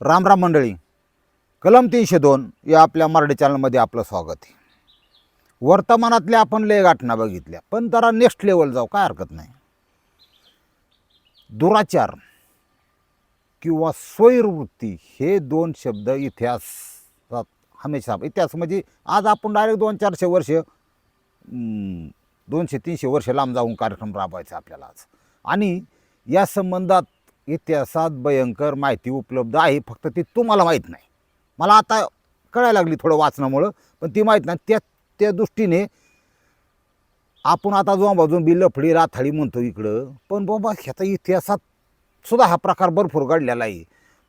राम राम मंडळी. कलम तीनशे दोन या आपल्या मराठी चॅनलमध्ये आपलं स्वागत आहे. वर्तमानातल्या आपण लय गाठणा बघितल्या पण जरा नेक्स्ट लेवल जाऊ काय हरकत नाही. दुराचार किंवा स्वैरवृत्ती हे दोन शब्द इतिहासात हमेशा इतिहास म्हणजे आज आपण डायरेक्ट दोन चारशे वर्ष दोनशे तीनशे वर्ष लांब जाऊन कार्यक्रम राबवायचा आपल्याला आज. आणि या संबंधात इतिहासात भयंकर माहिती उपलब्ध आहे फक्त ती तुम्हाला माहीत नाही. मला आता कळायला लागली थोडं वाचनामुळं पण ती माहीत नाही. त्या त्या दृष्टीने आपण आता जो बाजून बी लफडी राथाळी म्हणतो इकडं पण बाबा ह्याचा इतिहासात सुद्धा हा प्रकार भरपूर घडलेला आहे.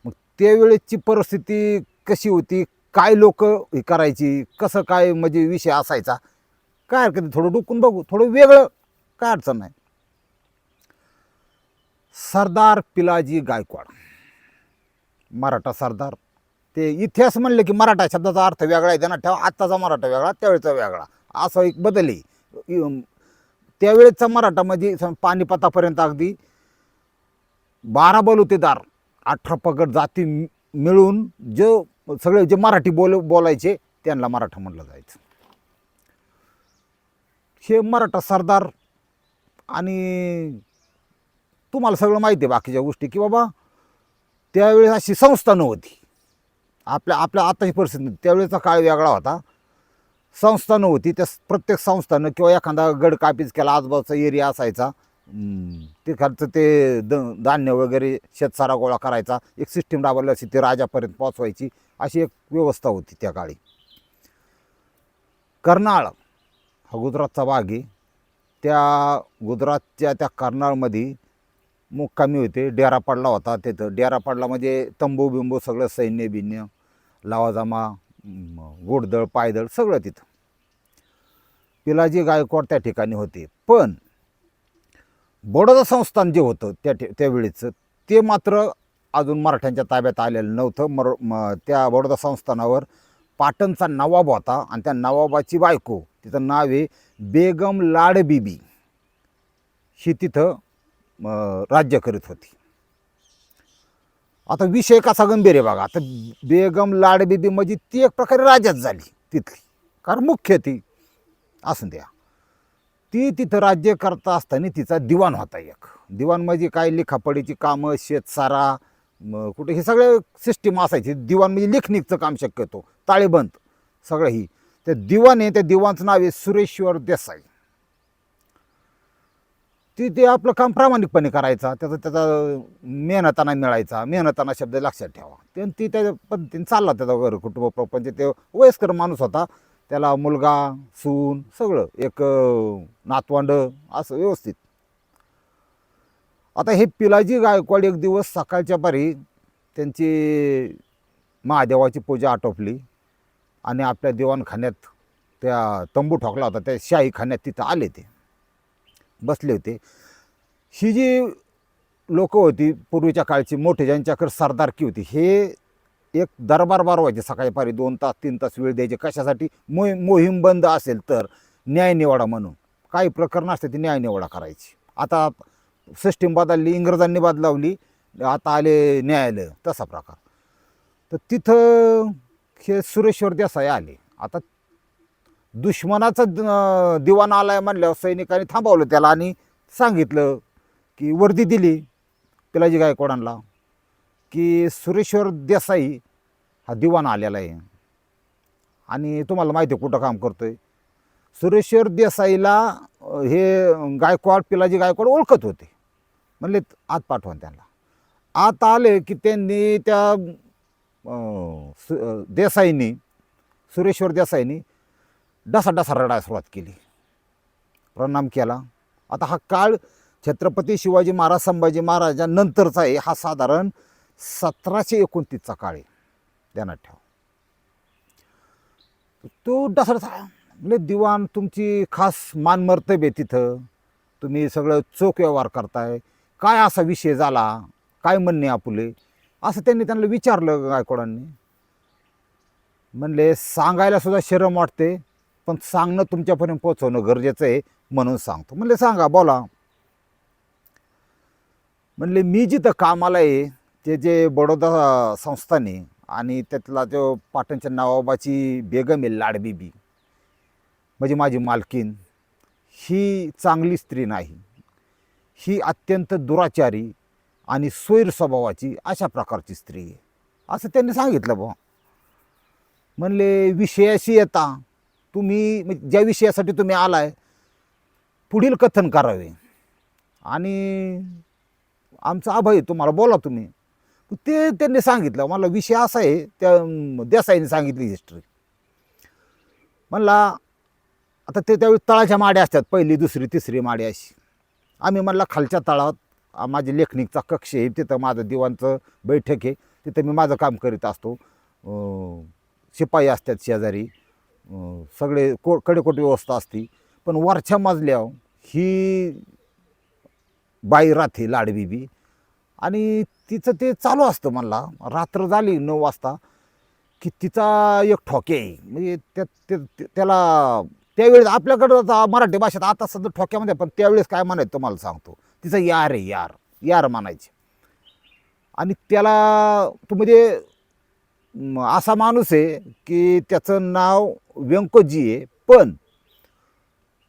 मग त्यावेळेसची परिस्थिती कशी होती? काय लोक हे करायची? कसं काय म्हणजे विषय असायचा? काय हरकत थोडं डुकून बघू. थोडं वेगळं काय अडचण नाही. सरदार पिलाजी गायकवाड. मराठा सरदार. ते इतिहास म्हणले की मराठा शब्दाचा अर्थ वेगळा आहे त्यांना ठेवा आत्ताचा मराठा वेगळा त्यावेळेचा वेगळा. असा एक बदल आहे. त्यावेळेचा मराठा म्हणजे पानिपतापर्यंत अगदी बारा बलुतेदार अठरा पगड जाती मिळून जे सगळे जे मराठी बोल बोलायचे त्यांना मराठा म्हटलं जायचं. हे मराठा सरदार आणि तुम्हाला सगळं माहिती आहे बाकीच्या गोष्टी की बाबा त्यावेळेस अशी संस्था नव्हती. आपल्या आपल्या आताची परिस्थिती. त्यावेळेचा काळ वेगळा होता. संस्था नव्हती त्या प्रत्येक संस्थानं किंवा एखादा गड कापीज केला आजूबाजूचा एरिया असायचा. हम्म, तिकडचं ते द धान्य वगैरे शेतसारा गोळा करायचा. एक सिस्टीम राबवली अशी ती राजापर्यंत पोचवायची अशी एक व्यवस्था होती त्या काळी. कर्नाळ हा गुजरातचा भाग आहे. त्या गुजरातच्या त्या कर्नाळमध्ये मुक्कामी होते. डेरा पडला होता तिथं. डेरा पडला म्हणजे तंबू बिंबू सगळं सैन्य बिन्य लावाजामा गोडदळ घोडदळ पायदळ सगळं तिथं. पिलाजी गायकवाड त्या ठिकाणी होते. पण बडोदा संस्थान जे होतं त्या ठि त्यावेळेचं ते मात्र अजून मराठ्यांच्या ताब्यात आलेलं नव्हतं. मर म त्या बडोदा संस्थानावर पाटणचा नवाब होता आणि त्या नवाबाची बायको तिचं नाव आहे बेगम लाडबिबी. ही तिथं राज्य करीत होती. आता विषय कसा गंभीर आहे बघा. आता बेगम लाडबिबी म्हणजे ती एक प्रकारे राजाच झाली तिथली. कारण मुख्य ती. असून द्या. ती तिथं राज्य करता असताना तिचा दिवाण होता एक. दिवाण म्हणजे काय? लिखापडीची कामं शेतसारा मग कुठे हे सगळे सिस्टीम असायची. दिवाण म्हणजे लेखनिकचं काम शक्यतो. ताळेबंद. सगळं ही. त्या दिवाण आहे त्या दिवाणचं नाव आहे सुरेश्वर देसाई. ती ते आपलं काम प्रामाणिकपणे करायचा त्याचा त्याचा मेहनताना मिळायचा मेहनताना शब्द लक्षात ठेवा. ते ती त्या पद्धतीने चालला त्याचा घर कुटुंब प्रपंच. ते वयस्कर माणूस होता. त्याला मुलगा सून सगळं एक नातवंड असं व्यवस्थित. आता हे पिलाजी गायकवाड एक दिवस सकाळच्या पारी त्यांची महादेवाची पूजा आटोपली आणि आपल्या दिवाणखान्यात त्या तंबू ठोकला होता. त्या शाही खाण्यात तिथं आले ते. बसले होते. ही जी लोक होती पूर्वीच्या काळची मोठे ज्यांच्याकडे सरदारकी होती हे एक दरबार बारवायचे सकाळी पारी दोन तास तीन तास वेळ द्यायचे. कशासाठी? मोहि मोहीम बंद असेल तर न्यायनिवाडा म्हणून. काही प्रकरणं असते ती न्यायनिवाडा करायची. आता सिस्टीम बदलली इंग्रजांनी बदलावली आता आले न्यायालय तसा प्रकार. तर तिथं हे सुरेश्वर देसाई आले. आता दुश्मनाचा दिवाण दिवाण आलाय म्हणल्यावर सैनिकांनी थांबवलं त्याला आणि सांगितलं की वर्दी दिली पिलाजी गायकवाडांना की सुरेश्वर देसाई हा दिवाण आलेला आहे. आणि तुम्हाला माहिती आहे कुठं काम करतो आहे सुरेश्वर देसाईला हे गायकवाड पिलाजी गायकवाड ओळखत होते. म्हणले आत पाठवा त्यांना. आत आले की त्यांनी त्या सु- देसाईंनी सुरेश्वर देसाईंनी डसा डसा रडायला सुरुवात केली. प्रणाम केला. आता हा काळ छत्रपती शिवाजी महाराज संभाजी महाराजांनंतरचा आहे. हा साधारण सतराशे एकोणतीसचा काळ आहे. ध्यानात ठेवा. तो डसा डसा म्हणजे दिवाण तुमची खास मानमर्तब आहे तिथं. तुम्ही सगळं चोख व्यवहार करताय. काय असा विषय झाला? काय म्हणणे आपुले? असं त्यांनी त्यांना विचारलं गायकवाडांनी. म्हणले सांगायला सुद्धा शरम वाटते. पण सांगणं तुमच्यापर्यंत पोचवणं गरजेचं आहे म्हणून सांगतो. म्हणले सांगा बोला. म्हणले मी जिथं कामाला आहे ते जे बडोदा संस्थाने आणि त्यातला जो पाटणच्या नवाबाची बेगम आहे लाडबीबी म्हणजे माझी मालकीन ही चांगली स्त्री नाही. ही अत्यंत दुराचारी आणि सोयर स्वभावाची अशा प्रकारची स्त्री आहे. असं त्यांनी सांगितलं बुवा. म्हणले विषयाशी येता तुम्ही म्हणजे ज्या विषयासाठी तुम्ही आलाय पुढील कथन करावे. आणि आमचा अभय तुम्हाला बोला तुम्ही. ते त्यांनी सांगितलं. मला विषय असा आहे त्या देसाईने सांगितली हिस्ट्री म्हणला आता ते त्यावेळी तळाच्या माड्या असतात पहिली दुसरी तिसरी माडी अशी. आम्ही म्हणला खालच्या तळात माझी लेखनिकचा कक्ष आहे तिथं माझं दिवाणचं बैठक आहे तिथं मी माझं काम करीत असतो. शिपाई असतात शेजारी. सगळे को कडेकोट व्यवस्था असती पण वरच्या मजल्यावर ही बाई राहते लाडबीबी आणि तिचं ते चालू असतं म्हणला रात्र झाली नऊ वाजता की तिचा एक ठोके आहे. म्हणजे त्या त्याला त्यावेळेस आपल्याकडं मराठी भाषेत आता सध्या ठोक्यामध्ये पण त्यावेळेस काय म्हणायचं तुम्हाला सांगतो. तिचा यार आहे यार. यार म्हणायचे. आणि त्याला तो म्हणजे असा माणूस आहे की त्याचं नाव व्यंकोजी आहे पण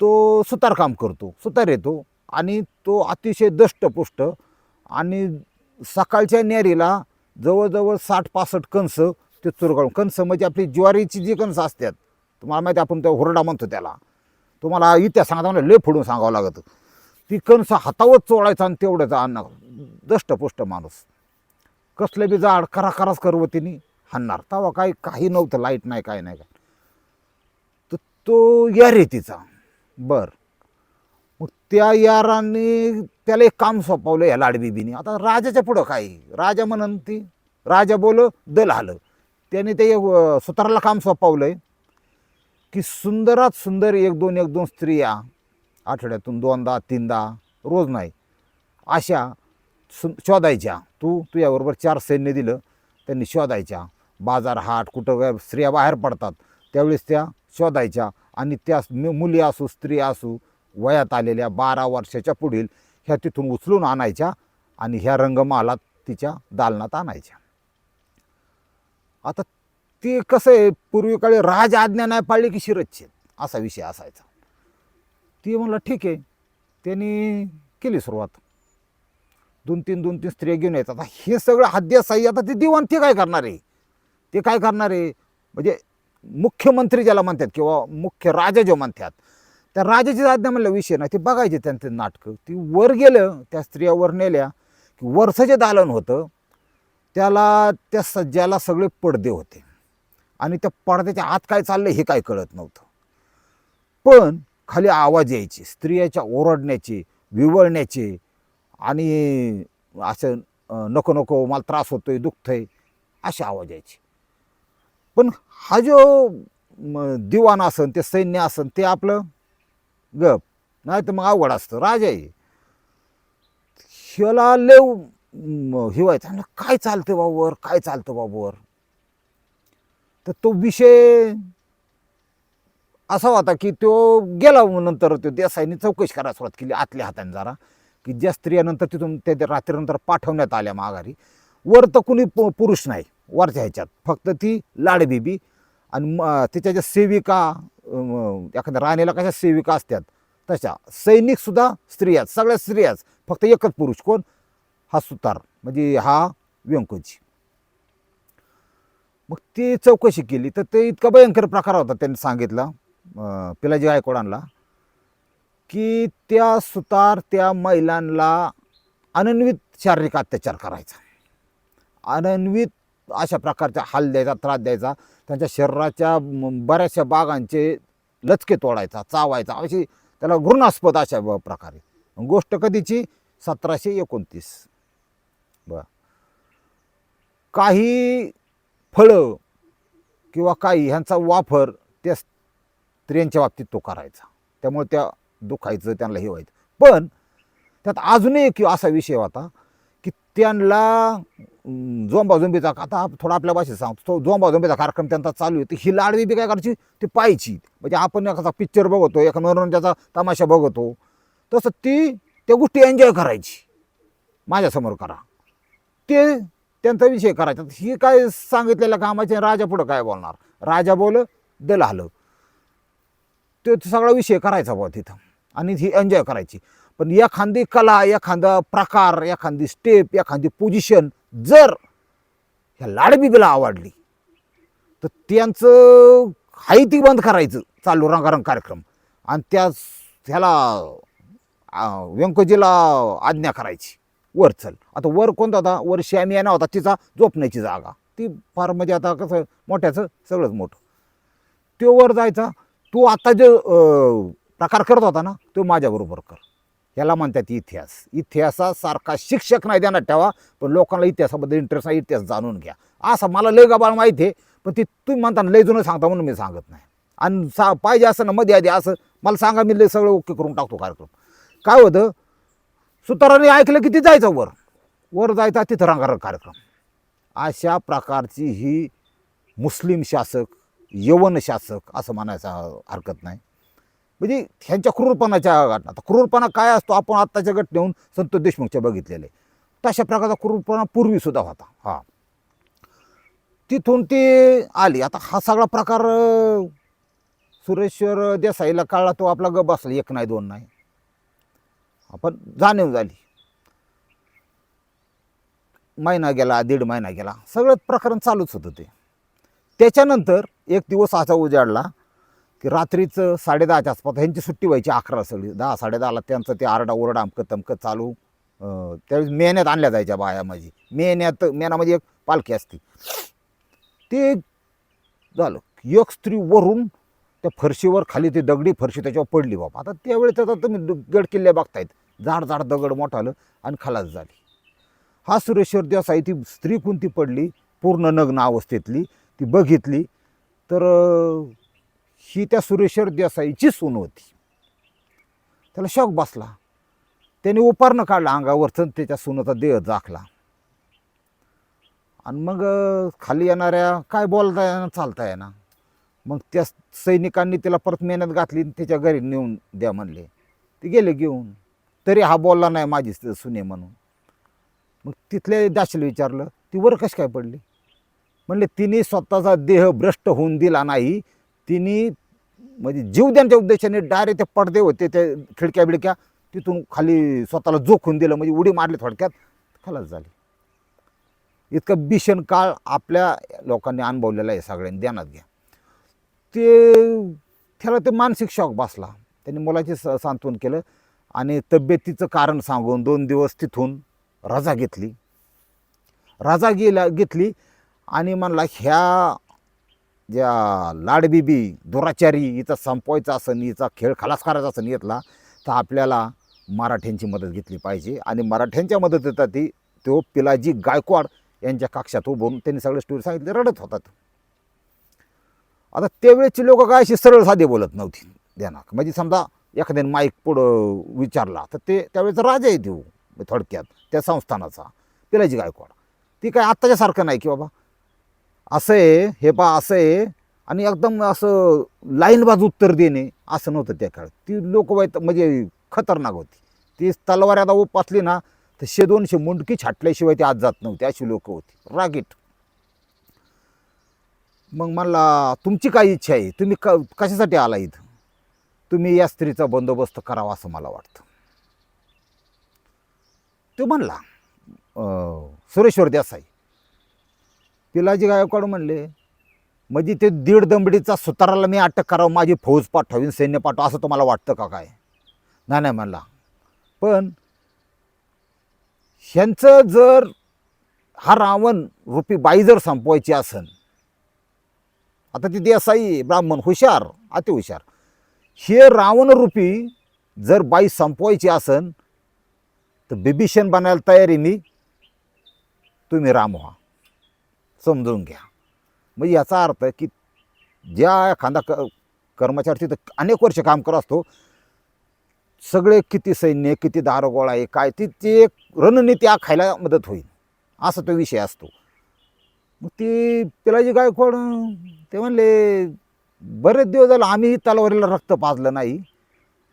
तो सुतारकाम करतो सुतार येतो आणि तो अतिशय दष्टपुष्ट आणि सकाळच्या न्यारीला जवळजवळ साठ पासष्ट कणस ते चुरगाळून कणस म्हणजे आपली ज्वारीची जी कणसं असतात तुम्हाला माहिती आपण त्या हुरडा म्हणतो त्याला तुम्हाला इतिहास सांगता म्हणजे लय फोडून सांगावं लागतं. ती कणसं हातावर चोळायचा आणि तेवढ्याचा अन्न दष्टपुष्ट माणूस. कसलं बी जाड करा कराच करवतीने हाणणार. तवा काही काही नव्हतं लाइट नाही काय नाही काय तर तो यार आहे तिचा. बर. मग त्या याराने त्याला एक काम सोपवलं या लाडबीबीने आता राजाच्या पुढं काय? राजा म्हणन ती. राजा बोल दल आलं. त्याने ते सुताराला काम सोपवलंय. की सुंदरात सुंदर एक दोन एक दोन स्त्रिया आठवड्यातून दोनदा तीनदा. रोज नाही. अशा सु शोधायच्या. तू तुझ्याबरोबर चार सैन्य दिलं. त्यांनी शोधायच्या. बाजार हाट कुठं काय स्त्रिया बाहेर पडतात त्यावेळेस त्या शोधायच्या आणि त्या मुली असू स्त्री असू वयात आलेल्या बारा वर्षाच्या पुढील ह्या तिथून उचलून आणायच्या आणि ह्या रंगमालात तिच्या दालनात आणायच्या. आता ते कसं आहे पूर्वीकडे राज आज्ञा नाही पाळली की शिरच्छेद असा विषय असायचा. ती म्हणलं ठीक आहे. त्यांनी केली सुरुवात. दोन तीन दोन तीन स्त्रिया घेऊन येतात आता हे सगळं हाद्यासाई आता ते दिवाण ते काय करणार आहे? ते काय करणार आहे? म्हणजे मुख्यमंत्री ज्याला म्हणतात किंवा मुख्य राजा जो म्हणतात त्या राजाची आज्ञा म्हणलं विषय नाही. ते बघायचे त्यांचं नाटकं. ती वर गेलं त्या स्त्रिया वर नेल्या की वरचं जे दालन होतं त्याला त्या सज्जाला सगळे पडदे होते. आणि त्या पडद्याच्या आत काय चाललं हे काय कळत नव्हतं. पण खाली आवाज यायचे स्त्रियाच्या ओरडण्याचे विवळण्याचे आणि असं नको नको मला त्रास होतोय दुखतंय असे आवाज यायचे. पण हा जो दिवाण असन ते सैन्य असन ते आपलं गप. नाही तर मग अवघड असतं. राजा आहे. ह्याला लेव हिवायचं काय चालतं बाबूवर काय चालतं बाबूवर तर तो विषय असा होता की तो गेला नंतर तो देसाईने चौकशी करायला सुरुवात केली आतल्या हाताने जरा. की ज्या स्त्रियानंतर तिथून त्या रात्रीनंतर पाठवण्यात आल्या माघारी. वर तर कुणी पुरुष नाही. वरच्या ह्याच्यात. फक्त ती लाडबीबी आणि म- तिच्या ज्या सेविका एखाद्या राणीला कशा सेविका असतात तशा. सैनिकसुद्धा स्त्रियाच सगळ्या स्त्रियाच फक्त एकच पुरुष. कोण? हा सुतार. म्हणजे हा व्यंकोजी. मग ती चौकशी केली. तर ते इतका भयंकर प्रकार होता त्यांनी सांगितला. पिलाजी गायकवाडांना की त्या सुतार त्या महिलांना अनन्वित शारीरिक अत्याचार करायचा. अनन्वित अशा प्रकारचा हाल द्यायचा त्रास द्यायचा. त्यांच्या शरीराच्या बऱ्याचशा बागांचे लचके तोडायचा चावायचा. अशी त्याला घृणास्पद अशा प्रकारे. गोष्ट कधीची? सतराशे एकोणतीस. ब काही फळं किंवा काही ह्यांचा वापर त्या स्त्रियांच्या बाबतीत तो करायचा. त्यामुळे त्या दुखायचं त्यांना हे व्हायचं. पण त्यात अजूनही एक असा विषय होता की त्यांना अं, जोंबाजोंबीचा आता थोडा आपल्या भाषेत सांगतो. तो जोंबाजोंबीचा कार्यक्रम त्यांचा चालू आहे. तर ही लाडवी बी काय करायची ती पाहायची म्हणजे आपण एखादा पिक्चर बघतो एका मनोरंजनाचा तमाशा बघतो. तसं ती त्या गोष्टी एन्जॉय करायची. माझ्यासमोर करा. ते त्यांचा विषय करायचा. ही काय सांगितलेल्या कामाचे राजा पुढं काय बोलणार? राजा बोल दल आलं तो सगळा विषय करायचा बुवा तिथं. आणि ही एन्जॉय करायची. पण एखादी कला एखादा प्रकार एखादी स्टेप एखादी पोझिशन जर ह्या लाडबिबीला आवडली तर त्यांचं हाय ती बंद करायचं चालू रंगारंग कार्यक्रम. आणि त्या ह्याला व्यंकजीला आज्ञा करायची. वर चल. आता वर कोणता होता? वर श्यामी याना होता. तिचा झोपण्याची जागा. ती फार म्हणजे आता कसं मोठ्याचं सगळंच मोठं. तो वर जायचा. तू आता जे प्रकार करत होता ना तो माझ्याबरोबर कर. याला म्हणतात इतिहास. इतिहासासारखा शिक्षक नाही देणार ठेवा. पण लोकांना इतिहासाबद्दल इंटरेस्ट नाही इतिहास जाणून घ्या. असं मला लय गबाळ माहिती आहे पण ती तुम्ही म्हणता लय जुनं सांगता म्हणून मी सांगत नाही. आणि सा पाहिजे असं ना मध्ये आधी असं मला सांगा मी लय सगळं ओके करून टाकतो कार्यक्रम. काय होतं सुताराने ऐकलं की ते जायचं वर. वर जायचा तिथं रंगारंग कार्यक्रम. अशा प्रकारची ही मुस्लिम शासक यवन शासक असं म्हणायचा हरकत नाही. म्हणजे ह्यांच्या क्रूरपणाच्या घटना आता क्रूरपणा काय असतो? आपण आत्ताच्या घटनेहून संतोष देशमुखच्या बघितलेले तशा प्रकारचा क्रूरपणा पूर्वीसुद्धा होता. हा. तिथून ती आली. आता हा सगळा प्रकार सुरेश्वर देसाईला कळला तो आपला ग बसला. एक नाही दोन नाही. आपण जाणीव झाली. महिना गेला दीड महिना गेला. सगळं प्रकरण चालूच होतं ते. त्याच्यानंतर एक दिवस असा उजाडला की रात्रीचं साडेदहाच्या आसपास ह्यांची सुट्टी व्हायची अकरा सगळी. दहा साडेदहाला त्यांचं ते आरडा ओरडा अमकं तमकं चालू. त्यावेळेस मेहन्यात आणल्या जायच्या बाया माझी. मेहन्यात मेहनामध्ये एक पालखी असते. ते झालं. एक स्त्री वरून त्या फरशीवर खाली ती दगडी फरशी त्याच्यावर पडली बाबा. आता त्यावेळेस आता तुम्ही गड किल्ले बघतायत. जाड जाड दगड मोठं आलं आणि खालास झाली. हा सुरेश्वर देसाई ती स्त्री कोणती पडली? पूर्ण नग्न अवस्थेतली. ती बघितली. तर ही त्या सुरेश्वर देसाईची सून होती. त्याला शॉक बसला. त्याने उपारणं काढलं अंगावरचं त्याच्या सुनाचा देह जाखला आणि मग खाली येणाऱ्या काय बोलता येणार चालता येणार मग त्या सैनिकांनी तिला परत मेहनत घातली आणि त्याच्या घरी नेऊन द्या म्हणले. ते गेले घेऊन. तरी हा बोलला नाही माझी सुने म्हणून. मग तिथल्या दाशीला विचारलं ती वर कशी काय पडली? म्हणले तिने स्वतःचा देह भ्रष्ट होऊन दिला नाही. तिने म्हणजे जीव देण्याच्या उद्देशाने डायरेक्ट ते पडदे होते ते खिडक्या बिडक्या तिथून खाली स्वतःला जोखून दिलं म्हणजे उडी मारली थोडक्यात खलास झाली. इतकं भीषण काळ आपल्या लोकांनी अनुभवलेला आहे सगळ्यांनी ध्यानात घ्या. ते त्याला ते मानसिक शॉक बसला. त्यांनी मुलाचे स सांत्वन केलं आणि तब्येतीचं कारण सांगून दोन दिवस तिथून रजा घेतली. रजा गेला घेतली आणि म्हणला ह्या ज्या लाडबिबी दुराचारी हिचा संपवायचा असन हिचा खेळ खलास करायचा असन येतला तर आपल्याला मराठ्यांची मदत घेतली पाहिजे. आणि मराठ्यांच्या मदतीत ती तो पिलाजी गायकवाड यांच्या कक्षात उभून त्यांनी सगळे स्टोरी सांगितले रडत होतात. आता त्यावेळेची लोक काय अशी सरळ साधे बोलत नव्हती ध्यानाक म्हणजे समजा एखाद्याने माईक पुढं विचारला तर ते त्यावेळेस राजा आहे देऊ थोडक्यात त्या संस्थानाचा पिलाजी गायकवाड. ती काय आत्ताच्यासारखं नाही की बाबा असं आहे हे पा असं. आहे आणि एकदम असं लाईनबाज उत्तर देणे असं नव्हतं त्या काळात. ती लोक वाईट म्हणजे खतरनाक होती. ती तलवार आता उपासली ना तर शे दोनशे मुंडकी छाटल्याशिवाय ती आज जात नव्हती. अशी लोक होती. रागीट. मग म्हणला तुमची काय इच्छा आहे? तुम्ही क कशासाठी आला इथं? तुम्ही या स्त्रीचा बंदोबस्त करावा असं मला वाटतं. तो म्हणला सुरेश्वर देसाई पिलाजी गायकवाड म्हणले म्हणजे ते दीड दंबडीचा सुताराला मी अटक करावं माझी फौज पाठवीन सैन्य पाठवा असं तुम्हाला वाटतं का काय? नाही नाही म्हणला. पण ह्यांचं जर हा रावण रूपी बाई जर संपवायची असन आता ती देसाई ब्राह्मण हुशार अति हुशार हे रावण रुपी जर बाई संपवायची असन तर बिभीषण बनायला तयारी मी तुम्ही राम व्हा. समजून घ्या. म्हणजे याचा अर्थ की ज्या एखादा क कर्मचारी तिथं अनेक वर्ष काम करत असतो सगळे किती सैन्य किती दारोगोळा आहे काय ती ती एक रणनीती आखायला मदत होईल असा तो विषय असतो. मग ती पिलाजी गायकवाड ते म्हणले बरेच दिवस झालं आम्ही तलवारीला रक्त पाजलं नाही.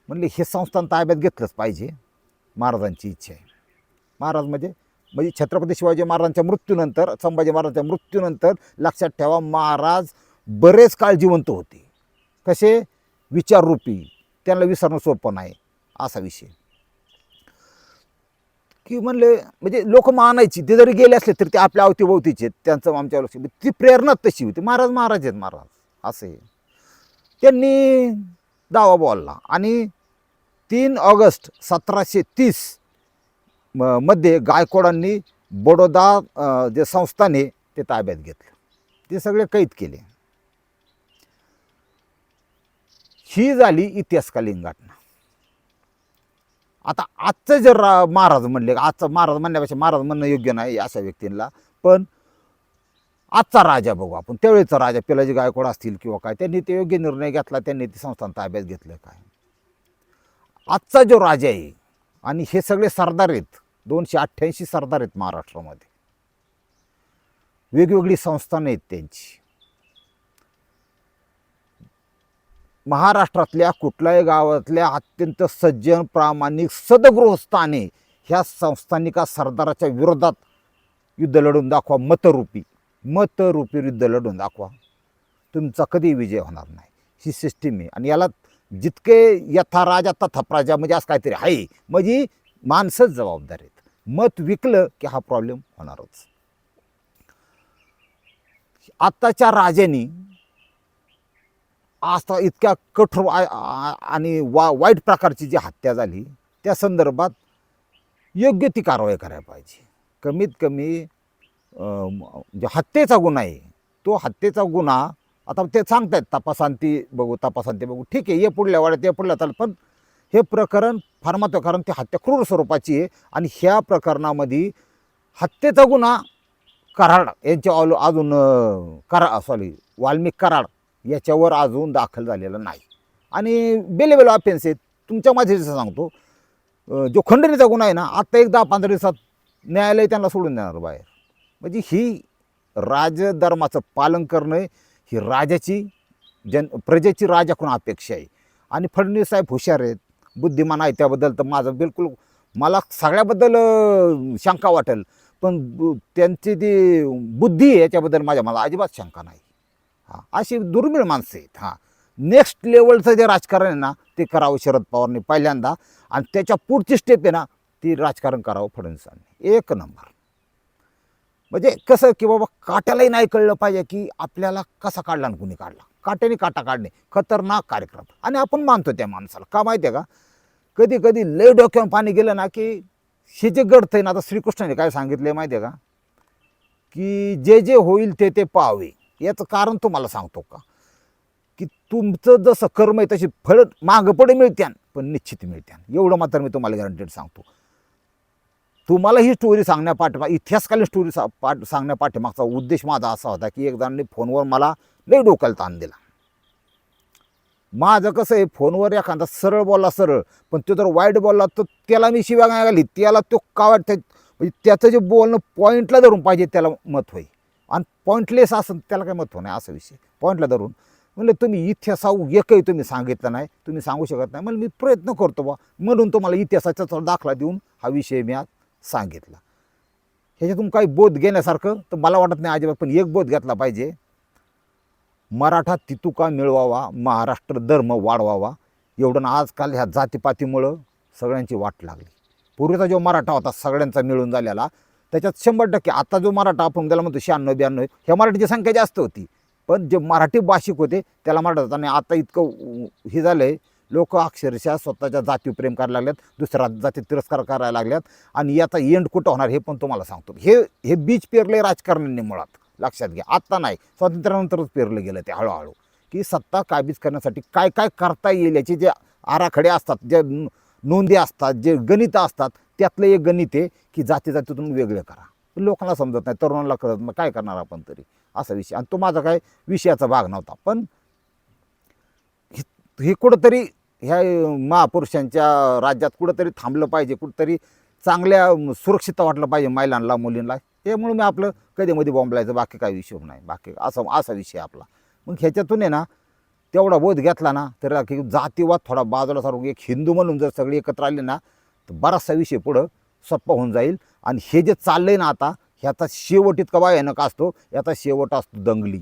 म्हणले हे संस्थान ताब्यात घेतलंच पाहिजे. महाराजांची इच्छा आहे. महाराज म्हणजे म्हणजे छत्रपती शिवाजी महाराजांच्या मृत्यूनंतर संभाजी महाराजांच्या मृत्यूनंतर लक्षात ठेवा महाराज बरेच काळ जिवंत होते. कसे? विचाररूपी. त्यांना विसरणं सोपं नाही. असा विषय. की म्हणले म्हणजे लोक मानायची ते जरी गेले असले तरी ते आपल्या अवतीभोवतीचे आहेत, त्यांचं आमच्या लक्ष म्हणजे ती प्रेरणा तशी होती. महाराज महाराज आहेत महाराज. असे. त्यांनी दावा बोलला. आणि तीन ऑगस्ट सतराशे तीस म- मध्ये गायकवाडांनी बडोदा जे संस्थाने ते ताब्यात घेतलं. ते सगळे कैद केले. ही झाली इतिहासकालीन घटना. आता आजचं जर रा महाराज म्हणले आजचा महाराज म्हणण्यापेक्षा महाराज म्हणणं योग्य नाही अशा व्यक्तींना. पण आजचा राजा बघू आपण. त्यावेळेचा राजा पिलाजी गायकवाड असतील किंवा काय त्यांनी ते योग्य निर्णय घेतला त्यांनी ते संस्थान ताब्यात घेतलं काय? आजचा जो राजा आहे आणि हे सगळे सरदार आहेत दोनशे अठ्ठ्याऐंशी सरदार आहेत महाराष्ट्रामध्ये. वेगवेगळी संस्थानं आहेत त्यांची. महाराष्ट्रातल्या कुठल्याही गावातल्या अत्यंत सज्जन प्रामाणिक सदगृहस्थाने ह्या संस्थानिका सरदाराच्या विरोधात युद्ध लढून दाखवा मतरूपी मतरूपी युद्ध लढून दाखवा. तुमचा कधी विजय होणार नाही. ही सिस्टीम आहे. आणि याला जितके यथा राजा तथा प्रजा म्हणजे असं काहीतरी आहे. म्हणजे माणसंच जबाबदार आहेत. मत विकलं की हा प्रॉब्लेम होणारच. आत्ताच्या राजाने आता इतक्या कठोर आणि वा वाईट प्रकारची जी हत्या झाली त्या संदर्भात योग्य ती कारवाई करायला पाहिजे. कमीत कमी अं, जे म्हणजे हत्येचा गुन्हा आहे. तो हत्येचा गुन्हा आता ते सांगतायत तपासांती बघू तपासांती बघू. ठीक आहे ये पुढल्या वाड्यात ये पुढल्या चाल पण हे प्रकरण फार महत्त्व कारण ती हत्या क्रूर स्वरूपाची आहे आणि ह्या प्रकरणामध्ये हत्येचा गुन्हा कराड यांच्या ऑल अजून करा सॉरी वाल्मिक कराड याच्यावर अजून दाखल झालेला नाही. आणि बेलेबेल ऑफेन्स आहेत. तुमच्या माझे जसं सांगतो जो खंडणीचा गुन्हा आहे ना आत्ता एक दहा पंधरा दिवसात न्यायालय त्यांना सोडून देणार बाहेर. म्हणजे ही राजधर्माचं पालन करणं ही राजाची जन प्रजेची राजाकडून अपेक्षा आहे. आणि फडणवीस साहेब हुशार आहेत. बुद्धिमान आहे त्याबद्दल तर माझं बिलकुल मला सगळ्याबद्दल शंका वाटेल. पण त्यांची ती बुद्धी आहे याच्याबद्दल माझ्या मला अजिबात शंका नाही. हां अशी दुर्मिळ माणसं आहेत हां. नेक्स्ट लेवलचं जे राजकारण आहे ना ते करावं शरद पवारने पहिल्यांदा. आणि त्याच्या पुढची स्टेप आहे ना ती राजकारण करावं फडणवीसांनी. एक नंबर. म्हणजे कसं की बाबा काट्यालाही नाही कळलं पाहिजे की आपल्याला कसा काढला आणि कुणी काढला. काट्याने काटा काढणे खतरनाक कार्यक्रम. आणि आपण मानतो त्या माणसाला. का माहिती आहे का? कधी कधी लय डोक्यावर पाणी गेलं ना की हे जे घडतंय ना आता श्रीकृष्णाने काय सांगितलं माहिती आहे का? की जे जे होईल ते ते पाहावे. याचं कारण तुम्हाला सांगतो का? की तुमचं जसं कर्म आहे तशी फळ मागं पुढे मिळत्यान पण निश्चित मिळत्यान. एवढं मात्र मी तुम्हाला गॅरंटेड सांगतो. तुम्हाला ही स्टोरी सांगण्या पाठीमाग इतिहासकालीन स्टोरी सा पाठ सांगण्या पाठीमागचा उद्देश माझा असा होता की एक जणांनी फोनवर मला लई डोक्याला ताण दिला. माझं कसं आहे फोनवर एखादा सरळ बोलला सरळ पण तो जर वाईट बोलला तर त्याला मी शिव्या नाही घाली त्याला तो का वाटतं म्हणजे त्याचं जे बोलणं पॉईंटला धरून पाहिजे त्याला मत होईल आणि पॉईंटलेस असं त्याला काय मत नाही असा विषय. पॉईंटला धरून. म्हणलं तुम्ही इतिहासाऊ एकही तुम्ही सांगितलं नाही तुम्ही सांगू शकत नाही. म्हणलं मी प्रयत्न करतो बा. म्हणून तुम्हाला इतिहासाचा थोडा दाखला देऊन हा विषय मी आज सांगितला. ह्याच्यातून काही बोध घेण्यासारखं तर मला वाटत नाही अजिबात पण एक बोध घेतला पाहिजे. मराठा तितुका मिळवावा महाराष्ट्र धर्म वाढवावा एवढं ना आजकाल ह्या जातीपातीमुळं सगळ्यांची वाट लागली. पूर्वीचा जो मराठा होता सगळ्यांचा मिळून झालेला त्याच्यात शंभर टक्के आता जो मराठा आपण त्याला म्हणतो शहाण्णव ब्याण्णव ह्या मराठीची संख्या जास्त होती. पण जे मराठी भाषिक होते त्याला मराठा आणि आता इतकं हे झालं आहे लोक अक्षरशः स्वतःच्या जाती प्रेम करायला लागल्यात दुसऱ्या जाती तिरस्कार करायला लागल्यात. आणि याचा एंड कुठं होणार हे पण तुम्हाला सांगतो. हे हे बीज पेरले राजकारण्यांनी मुळात. लक्षात घ्या. आत्ता नाही स्वातंत्र्यानंतरच पेरलं गेलं ते हळूहळू. की सत्ता काबीज करण्यासाठी काय काय करता येईल याचे जे आराखडे असतात जे नोंदी असतात जे गणितं असतात त्यातलं एक गणित आहे की जाती जातीतून वेगळं करा. पण लोकांना समजत नाही तरुणांना कळत मग काय करणार आपण तरी? असा विषय. आणि तो माझा काय विषयाचा भाग नव्हता. पण हे- कुठंतरी ह्या महापुरुषांच्या राज्यात कुठंतरी थांबलं पाहिजे कुठंतरी चांगल्या सुरक्षित वाटलं पाहिजे महिलांना मुलींना. त्यामुळे मी आपलं कधीमध्ये बॉम्बलायचं बाकी काही विषय नाही. बाकी असा असा विषय आपला. मग ह्याच्यातून आहे ना तेवढा बोध घेतला ना तर की जातीवाद थोडा बाजूला एक हिंदू म्हणून जर सगळे एकत्र आले ना तर बराचसा विषय पुढं सोप्पा होऊन जाईल. आणि हे जे चाललं आहे ना आता ह्याचा शेवट इतका भयानक असतो याचा शेवट असतो दंगली.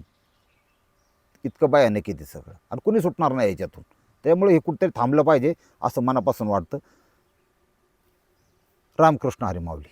इतकं भयानक येते सगळं. आणि कुणी सुटणार नाही याच्यातून. त्यामुळे हे कुठेतरी थांबलं पाहिजे असं मनापासून वाटतं. रामकृष्ण हरी माऊली.